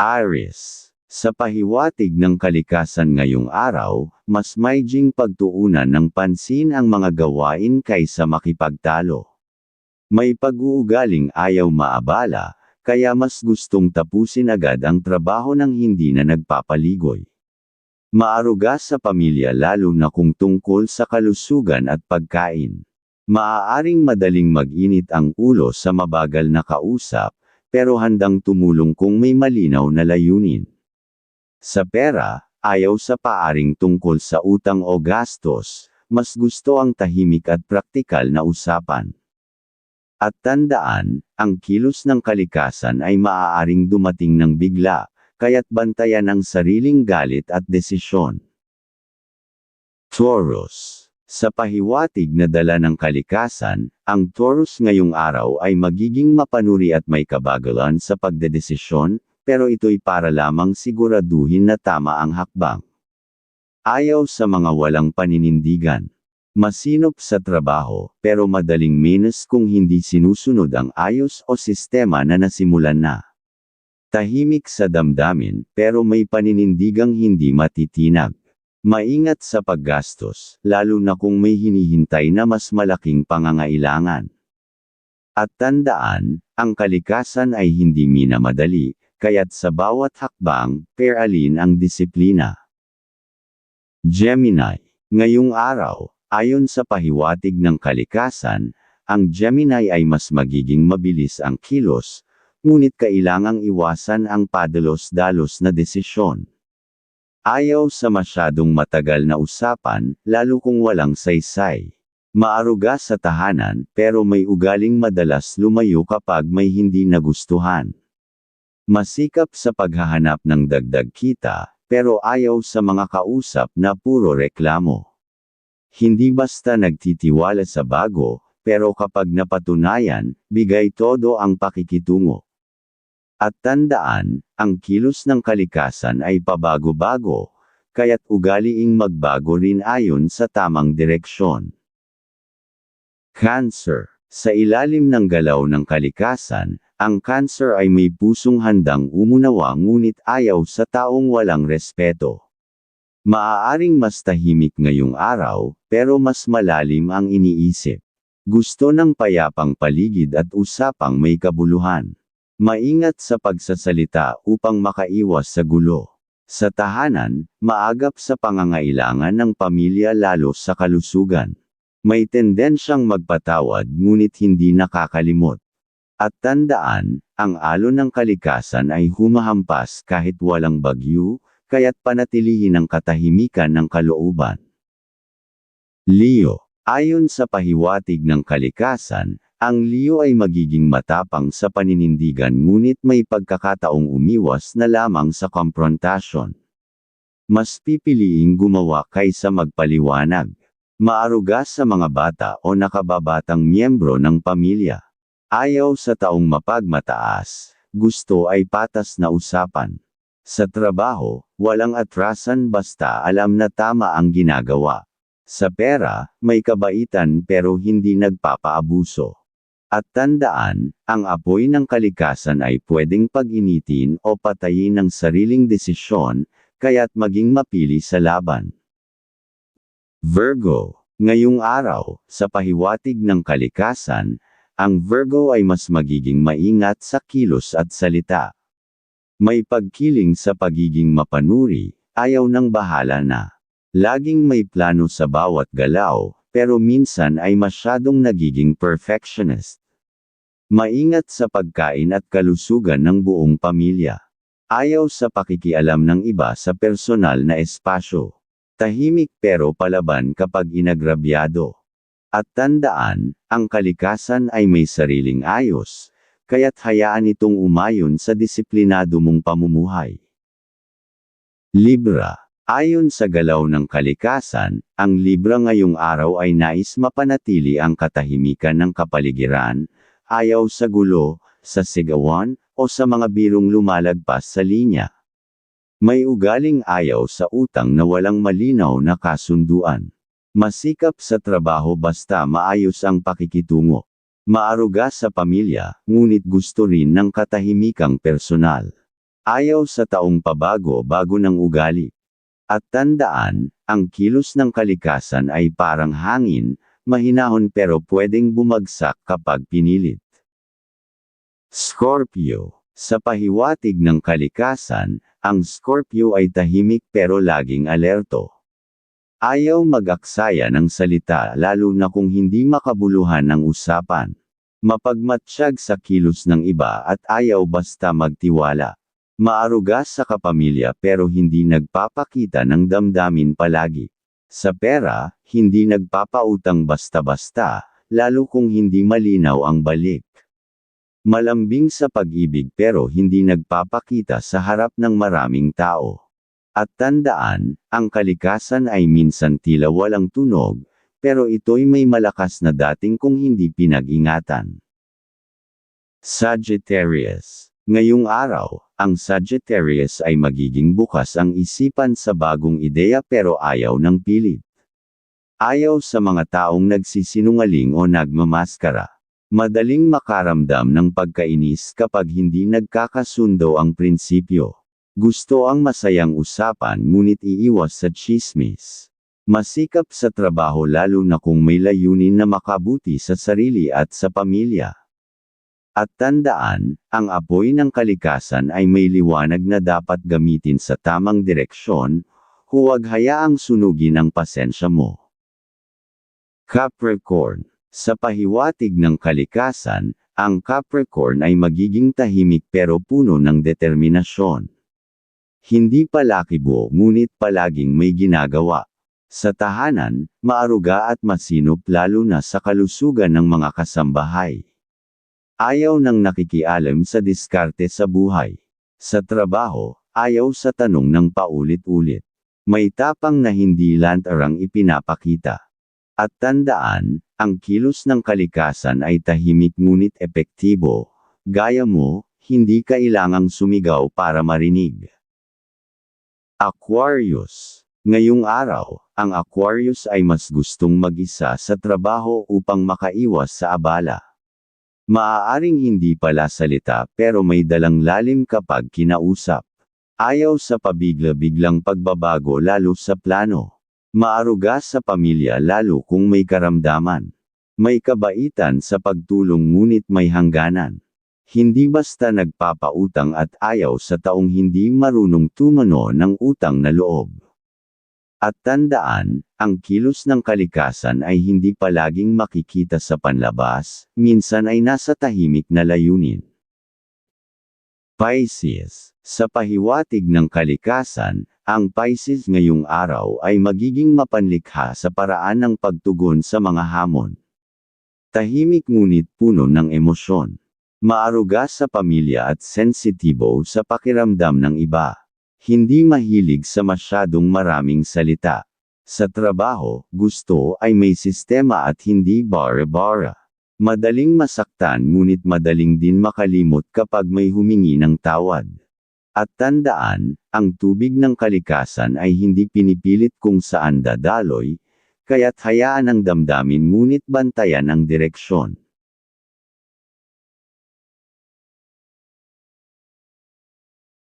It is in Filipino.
Aries. Sa pahiwatig ng kalikasan ngayong araw, mas maijing pagtuunan ng pansin ang mga gawain kaysa makipagtalo. May pag-uugaling ayaw maabala, kaya mas gustong tapusin agad ang trabaho ng hindi na nagpapaligoy. Maaruga sa pamilya lalo na kung tungkol sa kalusugan at pagkain. Maaaring madaling mag-init ang ulo sa mabagal na kausap, pero handang tumulong kung may malinaw na layunin. Sa pera, ayaw sa paaring tungkol sa utang o gastos, mas gusto ang tahimik at praktikal na usapan. At tandaan, ang kilos ng kalikasan ay maaaring dumating ng bigla, kaya't bantayan ang sariling galit at desisyon. Taurus Sa pahiwatig na dala ng kalikasan, ang Taurus ngayong araw ay magiging mapanuri at may kabagalan sa pagdedesisyon, pero ito'y para lamang siguraduhin na tama ang hakbang. Ayaw sa mga walang paninindigan. Masinop sa trabaho, pero madaling minus kung hindi sinusunod ang ayos o sistema na nasimulan na. Tahimik sa damdamin, pero may paninindigang hindi matitinag. Maingat sa paggastos, lalo na kung may hinihintay na mas malaking pangangailangan. At tandaan, ang kalikasan ay hindi minamadali, kaya't sa bawat hakbang, peralin ang disiplina. Gemini. Ngayong araw, ayon sa pahiwatig ng kalikasan, ang Gemini ay mas magiging mabilis ang kilos, ngunit kailangang iwasan ang padalos-dalos na desisyon. Ayaw sa masyadong matagal na usapan, lalo kung walang saysay. Maaruga sa tahanan, pero may ugaling madalas lumayo kapag may hindi nagustuhan. Masikap sa paghahanap ng dagdag kita, pero ayaw sa mga kausap na puro reklamo. Hindi basta nagtitiwala sa bago, pero kapag napatunayan, bigay todo ang pakikitungo. At tandaan, ang kilos ng kalikasan ay pabago-bago, kaya't ugaliing magbago rin ayon sa tamang direksyon. Cancer Sa ilalim ng galaw ng kalikasan, ang cancer ay may pusong handang umunawa ngunit ayaw sa taong walang respeto. Maaaring mas tahimik ngayong araw, pero mas malalim ang iniisip. Gusto ng payapang paligid at usapang may kabuluhan. Maingat sa pagsasalita upang makaiwas sa gulo. Sa tahanan, maagap sa pangangailangan ng pamilya lalo sa kalusugan. May tendensyang magpatawad ngunit hindi nakakalimot. At tandaan, ang alon ng kalikasan ay humahampas kahit walang bagyo, kaya't panatilihin ang katahimikan ng kalooban. Leo Ayon sa pahiwatig ng kalikasan, ang Leo ay magiging matapang sa paninindigan ngunit may pagkakataong umiwas na lamang sa komprontasyon. Mas pipiliing gumawa kaysa magpaliwanag. Maaruga sa mga bata o nakababatang miyembro ng pamilya. Ayaw sa taong mapagmataas, gusto ay patas na usapan. Sa trabaho, walang atrasan basta alam na tama ang ginagawa. Sa pera, may kabaitan pero hindi nagpapaabuso. At tandaan, ang apoy ng kalikasan ay pwedeng pag-initin o patayin ng sariling desisyon, kaya't maging mapili sa laban. Virgo, ngayong araw, sa pahiwatig ng kalikasan, ang Virgo ay mas magiging maingat sa kilos at salita. May pagkiling sa pagiging mapanuri, ayaw ng bahala na. Laging may plano sa bawat galaw, pero minsan ay masyadong nagiging perfectionist. Maingat sa pagkain at kalusugan ng buong pamilya. Ayaw sa pakikialam ng iba sa personal na espasyo. Tahimik pero palaban kapag inagrabyado. At tandaan, ang kalikasan ay may sariling ayos, kaya't hayaan itong umayon sa disiplinado mong pamumuhay. Libra Ayon sa galaw ng kalikasan, ang Libra ngayong araw ay nais mapanatili ang katahimikan ng kapaligiran, ayaw sa gulo, sa sigawan, o sa mga birong lumalagpas sa linya. May ugaling ayaw sa utang na walang malinaw na kasunduan. Masikap sa trabaho basta maayos ang pakikitungo. Maaruga sa pamilya, ngunit gusto rin ng katahimikang personal. Ayaw sa taong pabago bago ng ugali. At tandaan, ang kilos ng kalikasan ay parang hangin, mahinahon pero pwedeng bumagsak kapag pinilit. Scorpio Sa pahiwatig ng kalikasan, ang Scorpio ay tahimik pero laging alerto. Ayaw mag-aksaya ng salita lalo na kung hindi makabuluhan ng usapan. Mapagmatsyag sa kilos ng iba at ayaw basta magtiwala. Maaruga sa kapamilya pero hindi nagpapakita ng damdamin palagi. Sa pera, hindi nagpapautang basta-basta, lalo kung hindi malinaw ang balik. Malambing sa pag-ibig pero hindi nagpapakita sa harap ng maraming tao. At tandaan, ang kalikasan ay minsan tila walang tunog, pero ito'y may malakas na dating kung hindi pinag-ingatan. Sagittarius Ngayong araw, ang Sagittarius ay magiging bukas ang isipan sa bagong ideya pero ayaw ng pilit. Ayaw sa mga taong nagsisinungaling o nagmamaskara. Madaling makaramdam ng pagkainis kapag hindi nagkakasundo ang prinsipyo. Gusto ang masayang usapan ngunit iiwas sa chismis. Masikap sa trabaho lalo na kung may layunin na makabuti sa sarili at sa pamilya. At tandaan, ang apoy ng kalikasan ay may liwanag na dapat gamitin sa tamang direksyon, huwag hayaang sunugin ang pasensya mo. Capricorn Sa pahiwatig ng kalikasan, ang Capricorn ay magiging tahimik pero puno ng determinasyon. Hindi palakibo ngunit palaging may ginagawa. Sa tahanan, maaruga at masinop lalo na sa kalusugan ng mga kasambahay. Ayaw nang nakikialam sa diskarte sa buhay. Sa trabaho, ayaw sa tanong ng paulit-ulit. May tapang na hindi lantarang ipinapakita. At tandaan, ang kilos ng kalikasan ay tahimik ngunit epektibo. Gaya mo, hindi kailangang sumigaw para marinig. Aquarius Ngayong araw, ang Aquarius ay mas gustong mag-isa sa trabaho upang makaiwas sa abala. Maaaring hindi pala salita pero may dalang lalim kapag kinausap. Ayaw sa pabigla-biglang pagbabago lalo sa plano. Maaruga sa pamilya lalo kung may karamdaman. May kabaitan sa pagtulong ngunit may hangganan. Hindi basta nagpapautang at ayaw sa taong hindi marunong tumano ng utang na loob. At tandaan, ang kilos ng kalikasan ay hindi palaging makikita sa panlabas, minsan ay nasa tahimik na layunin. Pisces Sa pahiwatig ng kalikasan, ang Pisces ngayong araw ay magiging mapanlikha sa paraan ng pagtugon sa mga hamon. Tahimik ngunit puno ng emosyon. Maaruga sa pamilya at sensitibo sa pakiramdam ng iba. Hindi mahilig sa masyadong maraming salita. Sa trabaho, gusto ay may sistema at hindi bara-bara. Madaling masaktan ngunit madaling din makalimot kapag may humingi ng tawad. At tandaan, ang tubig ng kalikasan ay hindi pinipilit kung saan dadaloy, kaya't hayaan ang damdamin ngunit bantayan ang direksyon.